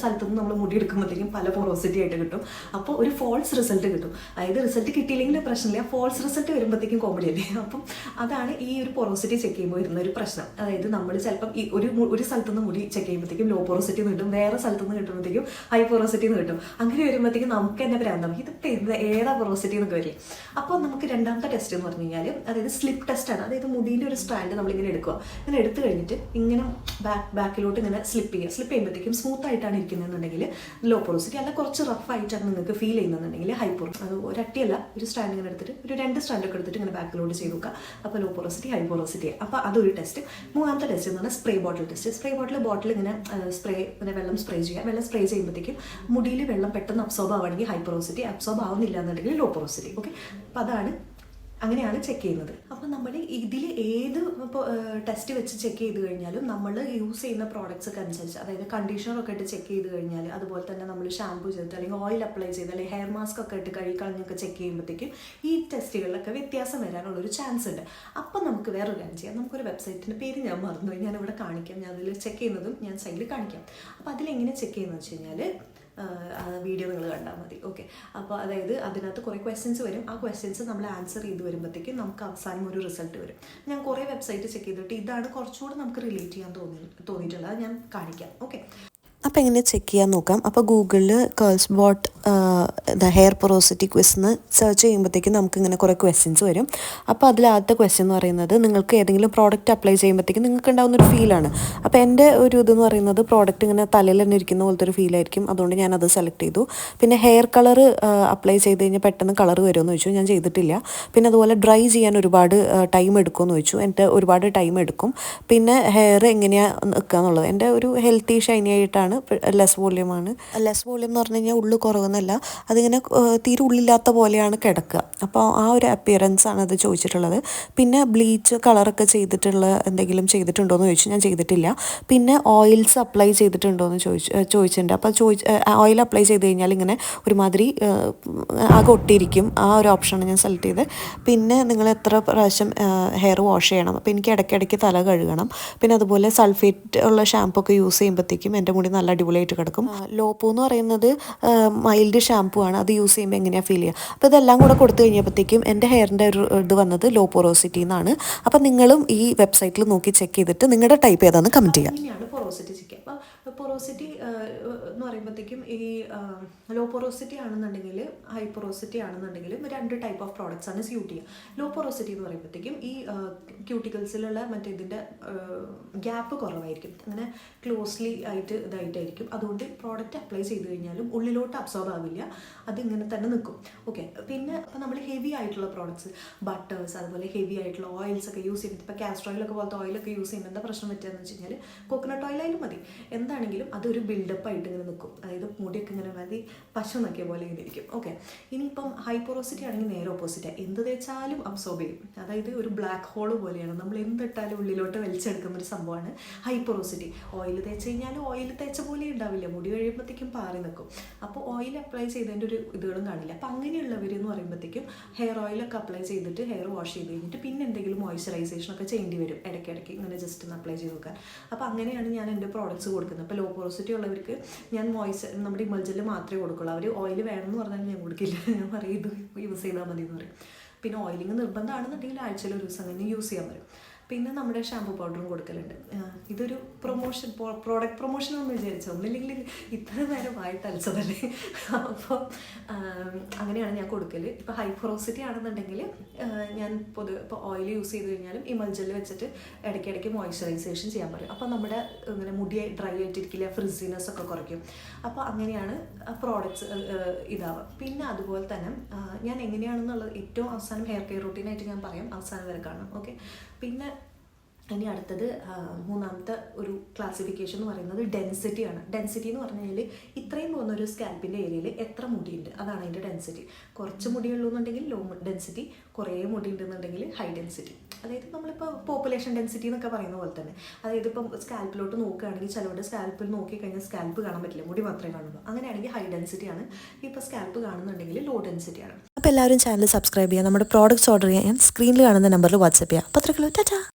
സ്ഥലത്തു നിന്ന് നമ്മൾ മുടി എടുക്കുമ്പോഴത്തേക്കും പല പോറോസിറ്റി ആയിട്ട് കിട്ടും. അപ്പോൾ ഒരു ഫോൾസ് റിസൾട്ട് കിട്ടും. അതായത് റിസൾട്ട് കിട്ടിയില്ലെങ്കിൽ പ്രശ്നമില്ല. ഫോൾസ് റിസൾട്ട് വരുമ്പോഴത്തേക്കും കോമഡി അല്ലേ? അപ്പം അതാണ് ഈ ഒരു പൊറോസിറ്റി ചെക്ക് ചെയ്യുമ്പോൾ വരുന്ന ഒരു പ്രശ്നം. അതായത് നമ്മൾ ചിലപ്പം ഈ ഒരു ഒരു സ്ഥലത്തു നിന്ന് മുടി ചെക്ക് ചെയ്യുമ്പോഴത്തേക്കും ലോ പൊറോസിറ്റി എന്ന് കിട്ടും. വേറെ സ്ഥലത്തു നിന്ന് കിട്ടുമ്പോഴത്തേക്കും ഹൈ പൊറോസിറ്റി എന്ന് കിട്ടും. അങ്ങനെ വരുമ്പോഴത്തേക്കും നമുക്ക് തന്നെ ഭ്രാന്തം. ഇതിപ്പോൾ എന്ത് ഏതാ പൊറോസിറ്റി എന്നൊക്കെ വരില്ലേ? അപ്പോൾ നമുക്ക് രണ്ടാമത്തെ ടെസ്റ്റ് എന്ന് പറഞ്ഞു കഴിഞ്ഞാൽ അതായത് സ്ലിപ്പ് ടെസ്റ്റ് ആണ്. അതായത് മുടിയുടെ ഒരു സ്ട്രാൻഡ് നമ്മളിങ്ങനെ എടുക്കുക. ഇങ്ങനെ എടുത്തു കഴിഞ്ഞിട്ട് ഇങ്ങനെ ബാക്ക് ബാക്കിലോട്ട് ഇങ്ങനെ സ്ലിപ്പ് ചെയ്യുക. സ്ലിപ്പ് ചെയ്യുമ്പോഴത്തേക്കും സ്മൂത്ത് ആയിട്ടാണ് ഇരിക്കുന്നതെന്നുണ്ടെങ്കിൽ ലോ പൊറോസിറ്റി അല്ല കുറച്ച് റഫ് ആയിട്ടാണ് നിങ്ങൾക്ക് ഫീൽ ചെയ്യുന്നതെന്നുണ്ടെങ്കിൽ ഹൈ പൊറോസിറ്റി അത് ഒരട്ടിയല്ല ഒരു സ്റ്റാൻഡ് ഇങ്ങനെ എടുത്തിട്ട് ഒരു രണ്ട് സ്റ്റാൻഡ് ഒക്കെ എടുത്തിട്ട് ഇങ്ങനെ ബാക്കിലോട്ട് ചെയ്ത് നോക്കുക. അപ്പോൾ ലോ പൊറോസിറ്റി ഹൈ പൊറോസിറ്റി അപ്പോൾ അതൊരു ടെസ്റ്റ് മൂന്നാമത്തെ ടെസ്റ്റ് എന്ന് പറഞ്ഞാൽ spray bottle test spray bottle bottle ഇങ്ങനെ സ്പ്രേ പിന്നെ വെള്ളം സ്പ്രേ ചെയ്യുക വെള്ളം സ്പ്രേ ചെയ്യുമ്പോഴത്തേക്കും മുടിയിൽ വെള്ളം പെട്ടെന്ന് അബ്സോർബ് ആവുകയാണെങ്കിൽ ഹൈ പൊറോസിറ്റി അബ്സോർബ് ആവുന്നില്ല എന്നുണ്ടെങ്കിൽ ലോ പൊറോസിറ്റി ഓക്കെ അപ്പോൾ അതാണ് അങ്ങനെയാണ് ചെക്ക് ചെയ്യുന്നത്. അപ്പോൾ നമ്മൾ ഇതിൽ ഏത് ഇപ്പോൾ ടെസ്റ്റ് വെച്ച് ചെക്ക് ചെയ്ത് കഴിഞ്ഞാലും നമ്മൾ യൂസ് ചെയ്യുന്ന പ്രോഡക്റ്റ്സ് ഒക്കെ അനുസരിച്ച് അതായത് കണ്ടീഷണറൊക്കെ ഇട്ട് ചെക്ക് ചെയ്ത് കഴിഞ്ഞാൽ അതുപോലെ തന്നെ നമ്മൾ ഷാമ്പു ചെയ്തിട്ട് അല്ലെങ്കിൽ ഓയിൽ അപ്ലൈ ചെയ്ത് അല്ലെങ്കിൽ ഹെയർ മാസ്ക് ഒക്കെ ഇട്ട് കഴുകി കളഞ്ഞൊക്കെ ചെക്ക് ചെയ്യുമ്പോഴത്തേക്കും ഈ ടെസ്റ്റുകളിലൊക്കെ വ്യത്യാസം വരാനുള്ള ഒരു ചാൻസ് ഉണ്ട്. അപ്പം നമുക്ക് വേറൊരു കാര്യം ചെയ്യാം. നമുക്കൊരു വെബ്സൈറ്റിന്റെ പേര് ഞാൻ മറന്നുപോയി. ഞാൻ ഇവിടെ കാണിക്കാം. ഞാൻ അതിൽ ചെക്ക് ചെയ്യുന്നതും ഞാൻ സൈഡിൽ കാണിക്കാം. അപ്പോൾ അതിലെങ്ങനെ ചെക്ക് ചെയ്യുന്നത് വെച്ച് കഴിഞ്ഞാൽ വീഡിയോ നിങ്ങൾ കണ്ടാൽ മതി. ഓക്കെ അപ്പോൾ അതായത് അതിനകത്ത് കുറേ ക്വസ്റ്റ്യൻസ് വരും. ആ ക്വസ്റ്റ്യൻസ് നമ്മൾ ആൻസർ ചെയ്ത് വരുമ്പോഴത്തേക്കും നമുക്ക് അവസാനം ഒരു റിസൾട്ട് വരും. ഞാൻ കുറേ വെബ്സൈറ്റ് ചെക്ക് ചെയ്തിട്ട് ഇതാണ് കുറച്ചുകൂടെ നമുക്ക് റിലേറ്റ് ചെയ്യാൻ തോന്നി തോന്നിയിട്ടുള്ളത്. ഞാൻ കാണിക്കാം. ഓക്കെ അപ്പോൾ എങ്ങനെ ചെക്ക് ചെയ്യാൻ നോക്കാം? അപ്പോൾ ഗൂഗിളിൽ curls bot hair porosity quiz എന്ന് സെർച്ച് ചെയ്യുമ്പോഴത്തേക്കും നമുക്ക് ഇങ്ങനെ കുറേ ക്വസ്റ്റ്യൻസ് വരും. അപ്പോൾ അതിൽ ആദ്യത്തെ ക്വസ്റ്റ്യൻ എന്ന് പറയുന്നത് നിങ്ങൾക്ക് ഏതെങ്കിലും പ്രോഡക്റ്റ് അപ്ലൈ ചെയ്യുമ്പോഴത്തേക്കും നിങ്ങൾക്ക് ഉണ്ടാകുന്ന ഒരു ഫീലാണ് അപ്പോൾ എന്റെ ഒരു ഇതെന്ന് പറയുന്നത് പ്രോഡക്റ്റ് ഇങ്ങനെ തലയിൽ തന്നെ ഇരിക്കുന്ന പോലത്തെ ഒരു ഫീലായിരിക്കും അതുകൊണ്ട് ഞാൻ അത് സെലക്ട് ചെയ്തു. പിന്നെ ഹെയർ കളർ അപ്ലൈ ചെയ്ത് കഴിഞ്ഞാൽ പെട്ടെന്ന് കളർ വരുമെന്ന് ചോദിച്ചു. ഞാൻ ചെയ്തിട്ടില്ല. പിന്നെ അതുപോലെ ഡ്രൈ ചെയ്യാൻ ഒരുപാട് ടൈം എടുക്കുമെന്ന് ചോദിച്ചു. എന്റെ ഒരുപാട് ടൈം എടുക്കും. പിന്നെ ഹെയർ എങ്ങനെയാണ് നിൽക്കുക എന്നുള്ളത്. എന്റെ ഒരു ഹെൽത്തി ഷൈനി ആയിട്ടാണ് ലെസ് വോള്യൂമാണ് ലെസ് വോള്യൂം എന്ന് പറഞ്ഞു കഴിഞ്ഞാൽ ഉള്ളു കുറവെന്നല്ല. അതിങ്ങനെ തീരെ ഉള്ളില്ലാത്ത പോലെയാണ് കിടക്കുക. അപ്പോൾ ആ ഒരു അപ്പിയറൻസ് ആണ് അത് ചോദിച്ചിട്ടുള്ളത്. പിന്നെ ബ്ലീച്ച് കളറൊക്കെ ചെയ്തിട്ടുള്ള എന്തെങ്കിലും ചെയ്തിട്ടുണ്ടോ എന്ന് ചോദിച്ചു. ഞാൻ ചെയ്തിട്ടില്ല. പിന്നെ ഓയിൽസ് അപ്ലൈ ചെയ്തിട്ടുണ്ടോ എന്ന് ചോദിച്ചു ചോദിച്ചിട്ടുണ്ട്. അപ്പോൾ ചോദിച്ച് ഓയിൽ അപ്ലൈ ചെയ്ത് കഴിഞ്ഞാൽ ഇങ്ങനെ ഒരുമാതിരി ആകെ ഒട്ടിയിരിക്കും ആ ഒരു ഓപ്ഷനാണ് ഞാൻ സെലക്ട് ചെയ്ത് പിന്നെ നിങ്ങൾ എത്ര പ്രാവശ്യം ഹെയർ വാഷ് ചെയ്യണം. അപ്പോൾ എനിക്ക് ഇടയ്ക്കിടയ്ക്ക് തല കഴുകണം. പിന്നെ അതുപോലെ സൾഫേറ്റ് ഉള്ള ഷാമ്പൂ ഒക്കെ യൂസ് ചെയ്യുമ്പോഴത്തേക്കും എന്റെ മുടി നല്ല അടിപൊളിയായിട്ട് കിടക്കും. ലോപ്പോ എന്ന് പറയുന്നത് മൈൽഡ് ഷാമ്പു ആണ്. അത് യൂസ് ചെയ്യുമ്പോൾ എങ്ങനെയാണ് ഫീൽ ചെയ്യുക അപ്പോൾ ഇതെല്ലാം കൂടെ കൊടുത്തു കഴിഞ്ഞപ്പോഴത്തേക്കും എന്റെ ഹെയറിന്റെ ഒരു ഇത് വന്നത് ലോ പൊറോസിറ്റി എന്നാണ്. അപ്പോൾ നിങ്ങളും ഈ വെബ്സൈറ്റിൽ നോക്കി ചെക്ക് ചെയ്തിട്ട് നിങ്ങളുടെ ടൈപ്പ് ഏതാണെന്ന് കമന്റ് ചെയ്യാം. പൊറോസിറ്റി എന്ന് പറയുമ്പോഴത്തേക്കും ഈ ലോ പൊറോസിറ്റി ആണെന്നുണ്ടെങ്കിൽ ഹൈ പൊറോസിറ്റി ആണെന്നുണ്ടെങ്കിലും രണ്ട് ടൈപ്പ് ഓഫ് പ്രോഡക്റ്റ്സ് ആണ് സ്യൂട്ട് ചെയ്യുക. ലോ പൊറോസിറ്റി എന്ന് പറയുമ്പോഴത്തേക്കും ഈ ക്യൂട്ടിക്കൽസിലുള്ള മറ്റേ ഇതിന്റെ ഗ്യാപ്പ് കുറവായിരിക്കും. അങ്ങനെ ക്ലോസ്ലി ആയിട്ട് ഇതായിട്ടായിരിക്കും. അതുകൊണ്ട് പ്രോഡക്റ്റ് അപ്ലൈ ചെയ്ത് കഴിഞ്ഞാലും ഉള്ളിലോട്ട് അബ്സോർബ് ആവില്ല. അതിങ്ങനെ തന്നെ നിൽക്കും ഓക്കെ പിന്നെ ഇപ്പം നമ്മൾ ഹെവി ആയിട്ടുള്ള പ്രോഡക്ട്സ് ബട്ടേഴ്സ് അതുപോലെ ഹെവി ആയിട്ടുള്ള ഓയിൽസ് ഒക്കെ യൂസ് ചെയ്യുന്നത്. ഇപ്പോൾ കാസ്ട്രോയിലൊക്കെ പോലത്തെ ഓയിലൊക്കെ യൂസ് ചെയ്യുമ്പോൾ എന്താ പ്രശ്നം പറ്റുകയെന്ന് വെച്ച് കഴിഞ്ഞാൽ കോക്കനട്ട് ഓയിലായാലും മതി. എന്താണെങ്കിലും അതൊരു ബിൽഡപ്പ് ആയിട്ട് ഇങ്ങനെ നിൽക്കും അതായത് മുടിയൊക്കെ ഇങ്ങനെ മതി പശ നോക്കിയ പോലെ ഇങ്ങനെ ഇരിക്കും. ഓക്കെ ഇനിയിപ്പം ഹൈപ്പോറോസിറ്റി ആണെങ്കിൽ നേരെ ഓപ്പോസിറ്റ് എന്ത് തേച്ചാലും അബ്സോർബ് ചെയ്യും. അതായത് ഒരു ബ്ലാക്ക് ഹോൾ പോലെയാണ്. നമ്മൾ എന്തിട്ടാലും ഉള്ളിലോട്ട് വലിച്ചെടുക്കുന്ന ഒരു സംഭവമാണ് ഹൈപ്പോറോസിറ്റി ഓയിൽ തേച്ച് കഴിഞ്ഞാൽ ഓയിൽ തേച്ച പോലെ ഉണ്ടാവില്ല. മുടി കഴിയുമ്പോഴത്തേക്കും പാറി നിൽക്കും അപ്പോൾ ഓയിൽ അപ്ലൈ ചെയ്തതിന്റെ ഒരു ഇതുകളും കാണില്ല. അപ്പം അങ്ങനെയുള്ളവർ എന്ന് പറയുമ്പോഴത്തേക്കും ഹെയർ ഓയിലൊക്കെ അപ്ലൈ ചെയ്തിട്ട് ഹെയർ വാഷ് ചെയ്ത് കഴിഞ്ഞിട്ട് പിന്നെ എന്തെങ്കിലും മോയ്സ്ചറൈസേഷൻ ഒക്കെ ചെയ്യേണ്ടി വരും. ഇടയ്ക്കിടയ്ക്ക് ഇങ്ങനെ ജസ്റ്റ് ഒന്ന് അപ്ലൈ ചെയ്ത് നോക്കാൻ. അപ്പോൾ അങ്ങനെയാണ് ഞാൻ എന്റെ പ്രോഡക്റ്റ്സ് കൊടുക്കുന്നത്. ലോ പോറോസിറ്റി ഉള്ളവർക്ക് ഞാൻ മോയ്സ് നമ്മുടെ ഇമർജലിൽ മാത്രമേ കൊടുക്കുള്ളൂ. അവർ ഓയിൽ വേണമെന്ന് പറഞ്ഞാൽ ഞാൻ കൊടുക്കില്ല. ഞാൻ പറയും ഇത് യൂസ് ചെയ്താൽ മതി എന്ന് പറയും. പിന്നെ ഓയിലിംഗ് നിർബന്ധമാണെന്നുണ്ടെങ്കിൽ ആഴ്ചയിൽ ഒരു ദിവസം അങ്ങനെ യൂസ് ചെയ്യാൻ പറ്റും. പിന്നെ നമ്മുടെ ഷാമ്പു പൗഡറും കൊടുക്കലുണ്ട്. ഇതൊരു പ്രൊമോഷൻ പ്രോഡക്റ്റ് പ്രൊമോഷൻ എന്ന് വിചാരിച്ചു. ഒന്നില്ലെങ്കിൽ ഇത്ര നേരം വായിട്ട് അലച്ചതല്ലേ അപ്പോൾ അങ്ങനെയാണ് ഞാൻ കൊടുക്കൽ ഇപ്പോൾ ഹൈഫറോസിറ്റി ആണെന്നുണ്ടെങ്കിൽ ഞാൻ പൊതു ഇപ്പോൾ ഓയിൽ യൂസ് ചെയ്ത് കഴിഞ്ഞാലും ഇമൽജൽ വെച്ചിട്ട് ഇടയ്ക്കിടയ്ക്ക് മോയ്സ്ചറൈസേഷൻ ചെയ്യാൻ പറയും. അപ്പോൾ നമ്മുടെ ഇങ്ങനെ മുടി ഡ്രൈ ആയിട്ടിരിക്കില്ല ഫ്രിസിനെസ് ഒക്കെ കുറയ്ക്കും. അപ്പോൾ അങ്ങനെയാണ് പ്രോഡക്റ്റ്സ് ഇതാവുക. പിന്നെ അതുപോലെ തന്നെ ഞാൻ എങ്ങനെയാണെന്നുള്ളത് ഏറ്റവും അവസാനം ഹെയർ കെയർ റൂട്ടീനായിട്ട് ഞാൻ പറയാം. അവസാനം വരെ കാണാം. ഓക്കെ പിന്നെ ഇനി അടുത്തത് മൂന്നാമത്തെ ഒരു ക്ലാസിഫിക്കേഷൻ എന്ന് പറയുന്നത് ഡെൻസിറ്റി ആണ്. ഡെൻസിറ്റി എന്ന് പറഞ്ഞു കഴിഞ്ഞാൽ ഇത്രയും പോകുന്ന ഒരു സ്കാൽപ്പിന്റെ ഏരിയയിൽ എത്ര മുടിയുണ്ട്? അതാണ് അതിന്റെ ഡെൻസിറ്റി കുറച്ച് മുടിയുള്ളൂ എന്നുണ്ടെങ്കിൽ ലോ ഡെൻസിറ്റി കുറേ മുടി ഉണ്ടെന്നുണ്ടെങ്കിൽ ഹൈ ഡെൻസിറ്റി അതായത് നമ്മളിപ്പോൾ പോപ്പുലേഷൻ ഡെൻസിറ്റി എന്നൊക്കെ പറയുന്ന പോലെ തന്നെ. അതായത് ഇപ്പം സ്കാൽപ്പിലോട്ട് നോക്കുകയാണെങ്കിൽ ചിലവരുടെ സ്കാൽപ്പിൽ നോക്കിക്കഴിഞ്ഞാൽ സ്കാൽപ്പ് കാണാൻ പറ്റില്ല. മുടി മാത്രമേ കാണുള്ളൂ. അങ്ങനെയാണെങ്കിൽ ഹൈ ഡെൻസിറ്റി ആണ്. ഇപ്പോൾ സ്കാൽപ്പ് കാണുന്നുണ്ടെങ്കിൽ ലോ ഡെൻസിറ്റി ആണ്. അപ്പോൾ എല്ലാവരും ചാനൽ സബ്സ്ക്രൈബ് ചെയ്യുക. നമ്മുടെ പ്രോഡക്റ്റ്സ് ഓർഡർ ചെയ്യാൻ സ്ക്രീനിൽ കാണുന്ന നമ്പറിൽ വാട്സപ്പ് ചെയ്യുക. അപ്പോൾ അത്രയ്ക്കുള്ളൂ. ടാറ്റാ.